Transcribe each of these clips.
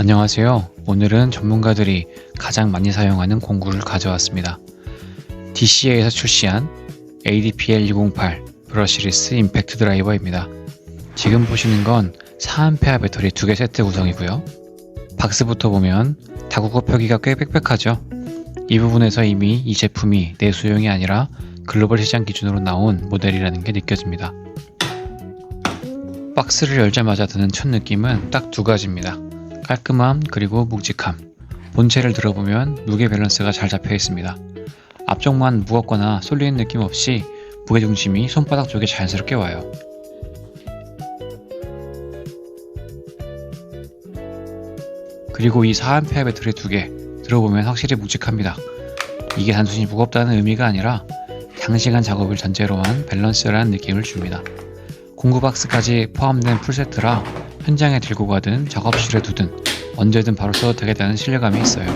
안녕하세요. 오늘은 전문가들이 가장 많이 사용하는 공구를 가져왔습니다. DCA에서 출시한 ADPL208 브러시리스 임팩트 드라이버입니다. 지금 보시는 건 4A 배터리 2개 세트 구성이고요. 박스부터 보면 다국어 표기가 꽤 빽빽하죠. 이 부분에서 이미 이 제품이 내수용이 아니라 글로벌 시장 기준으로 나온 모델이라는 게 느껴집니다. 박스를 열자마자 드는 첫 느낌은 딱 두 가지입니다. 깔끔함 그리고 묵직함. 본체를 들어보면 무게 밸런스가 잘 잡혀 있습니다. 앞쪽만 무겁거나 쏠리는 느낌 없이 무게 중심이 손바닥 쪽에 자연스럽게 와요. 그리고 이 4A 배터리 두 개 들어보면 확실히 묵직합니다. 이게 단순히 무겁다는 의미가 아니라 장시간 작업을 전제로 한 밸런스라는 느낌을 줍니다. 공구 박스까지 포함된 풀세트라 현장에 들고 가든 작업실에 두든 언제든 바로 써도 되겠다는 신뢰감이 있어요.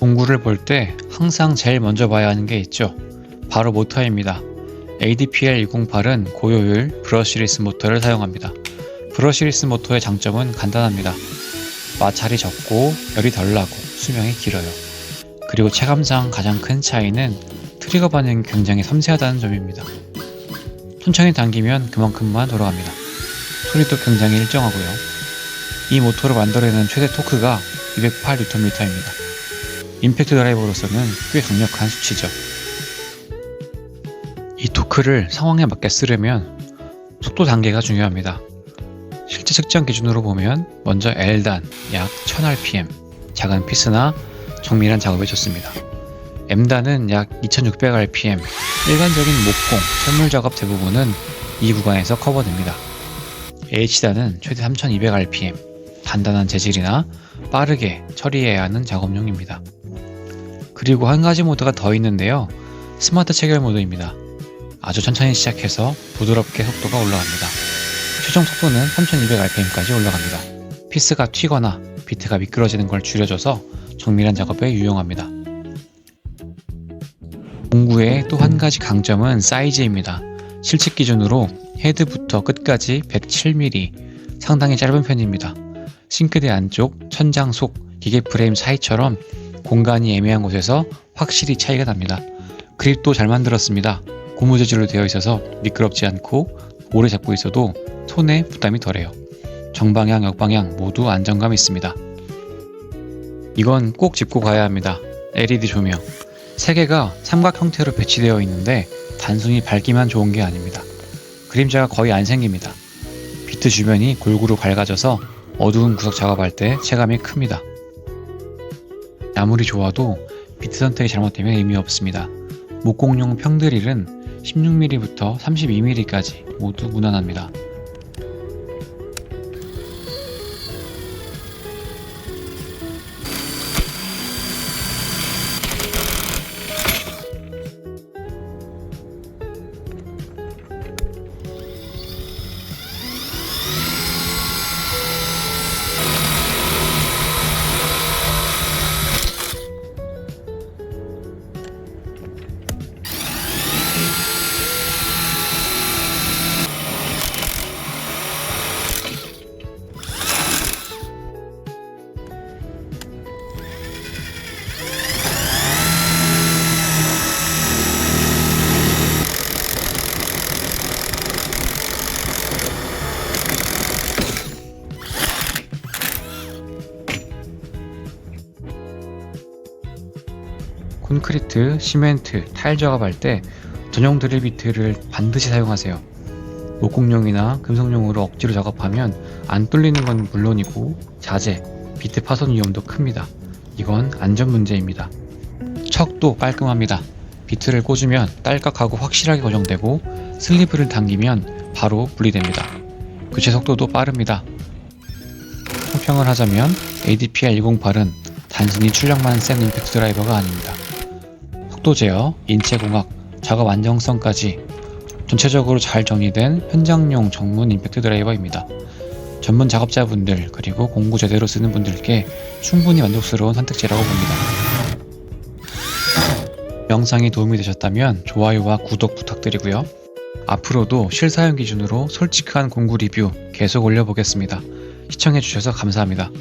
공구를 볼 때 항상 제일 먼저 봐야 하는 게 있죠. 바로 모터입니다. ADPL208은 고효율 브러시리스 모터를 사용합니다. 브러시리스 모터의 장점은 간단합니다. 마찰이 적고 열이 덜 나고 수명이 길어요. 그리고 체감상 가장 큰 차이는 트리거 반응이 굉장히 섬세하다는 점입니다. 천천히 당기면 그만큼만 돌아갑니다. 소리도 굉장히 일정하고요. 이 모터를 만들어내는 최대 토크가 208Nm입니다. 임팩트 드라이버로서는 꽤 강력한 수치죠. 이 토크를 상황에 맞게 쓰려면 속도 단계가 중요합니다. 실제 측정 기준으로 보면 먼저 L단 약 1000rpm 작은 피스나 정밀한 작업에 좋습니다. M단은 약 2600rpm 일반적인 목공, 철물 작업 대부분은 이 구간에서 커버됩니다. H단은 최대 3200rpm 단단한 재질이나 빠르게 처리해야 하는 작업용입니다. 그리고 한 가지 모드가 더 있는데요. 스마트 체결 모드입니다. 아주 천천히 시작해서 부드럽게 속도가 올라갑니다. 최종 속도는 3200rpm까지 올라갑니다. 피스가 튀거나 비트가 미끄러지는 걸 줄여줘서 정밀한 작업에 유용합니다. 공구의 또 한 가지 강점은 사이즈입니다. 실측 기준으로 헤드부터 끝까지 107mm, 상당히 짧은 편입니다. 싱크대 안쪽, 천장 속, 기계 프레임 사이처럼 공간이 애매한 곳에서 확실히 차이가 납니다. 그립도 잘 만들었습니다. 고무 재질로 되어 있어서 미끄럽지 않고 오래 잡고 있어도 손에 부담이 덜해요. 정방향, 역방향 모두 안정감 있습니다. 이건 꼭 짚고 가야 합니다. LED 조명. 세 개가 삼각 형태로 배치되어 있는데 단순히 밝기만 좋은 게 아닙니다. 그림자가 거의 안 생깁니다. 비트 주변이 골고루 밝아져서 어두운 구석 작업할 때 체감이 큽니다. 아무리 좋아도 비트 선택이 잘못되면 의미 없습니다. 목공용 평드릴은 16mm부터 32mm까지 모두 무난합니다. 콘크리트, 시멘트, 타일 작업할 때 전용 드릴 비트를 반드시 사용하세요. 목공용이나 금속용으로 억지로 작업하면 안 뚫리는 건 물론이고 자재, 비트 파손 위험도 큽니다. 이건 안전 문제입니다. 척도 깔끔합니다. 비트를 꽂으면 딸깍하고 확실하게 고정되고 슬리브를 당기면 바로 분리됩니다. 교체 속도도 빠릅니다. 총평을 하자면 ADPR208은 단순히 출력만 센 임팩트 드라이버가 아닙니다. 속도 제어, 인체 공학, 작업 안정성까지 전체적으로 잘 정리된 현장용 전문 임팩트 드라이버입니다. 전문 작업자분들 그리고 공구 제대로 쓰는 분들께 충분히 만족스러운 선택지라고 봅니다. 영상이 도움이 되셨다면 좋아요와 구독 부탁드리고요. 앞으로도 실사용 기준으로 솔직한 공구 리뷰 계속 올려보겠습니다. 시청해주셔서 감사합니다.